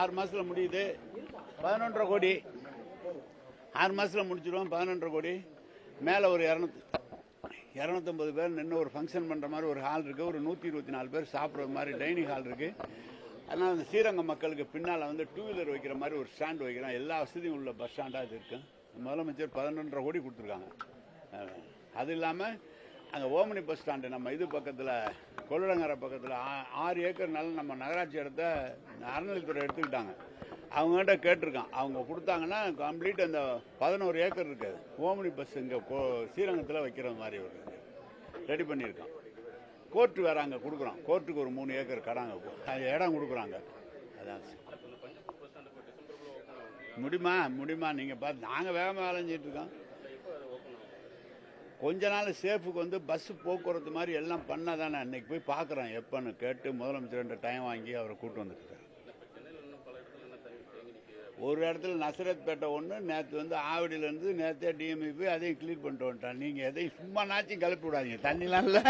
ஆறு மாசத்துல முடியுது. பதினொன்றரை கோடி. ஆறு மாசத்துல முடிச்சிடுவோம் பதினொன்றரை கோடி. மேலே ஒரு இரநூத்தி இரநூத்தம்பது பேர் நின்று ஒரு ஃபங்க்ஷன் பண்ணுற மாதிரி ஒரு ஹால் இருக்குது ஒரு நூற்றி இருபத்தி நாலு பேர் சாப்பிட்ற மாதிரி டைனிங் ஹால் இருக்குது அதனால் அந்த ஸ்ரீரங்கம் மக்களுக்கு பின்னால் வந்து டூ வீலர் வைக்கிற மாதிரி ஒரு ஸ்டாண்ட் வைக்கிறோம் எல்லா வசதியும் உள்ள பஸ் ஸ்டாண்டாக இது இருக்கு. முதலமைச்சர் பதினொன்றரை கோடி கொடுத்துருக்காங்க. அது இல்லாமல் அங்கே ஓமனி பஸ் ஸ்டாண்டு நம்ம இது பக்கத்தில் கொள்ளடங்கரை பக்கத்தில் ஆறு ஏக்கர் நல்ல நம்ம நகராட்சி இடத்த அறநிலைத்துறை எடுத்துக்கிட்டாங்க. அவங்ககிட்ட கேட்டிருக்கான். அவங்க கொடுத்தாங்கன்னா கம்ப்ளீட் அந்த பதினோரு ஏக்கர் இருக்குது ஓமனி பஸ் இங்கே ஸ்ரீரங்கத்தில் வைக்கிற மாதிரி ஒரு ரெடி பண்ணியிருக்கான். கோர்ட்டு வேற அங்கே கொடுக்குறோம் கோர்ட்டுக்கு ஒரு மூணு ஏக்கர் கடாங்க அது இடம் கொடுக்குறாங்க. அதான். முடியுமா? முடியுமா? நீங்கள் பார்த்து நாங்கள் வேகமாக வேலை இருக்கோம். கொஞ்ச நாள் சேஃபுக்கு வந்து பஸ் போக்குவரத்து மாதிரி எல்லாம் பண்ணால் தானே அன்னைக்கு போய் பார்க்குறேன் எப்போன்னு கேட்டு முதலமைச்சர் டைம் வாங்கி அவரை கூட்டு வந்துருக்காரு ஒரு இடத்துல நசரத்பேட்டை ஒன்று நேற்று வந்து ஆவடியிலேருந்து நேற்றே டிஎம்இ போய் அதையும் கிளியர் பண்ணிட்டு வந்துட்டான் நீங்கள் எதையும் சும்மா நாச்சும் கிளப்பி விடாதீங்க. தண்ணிலாம் இல்லை.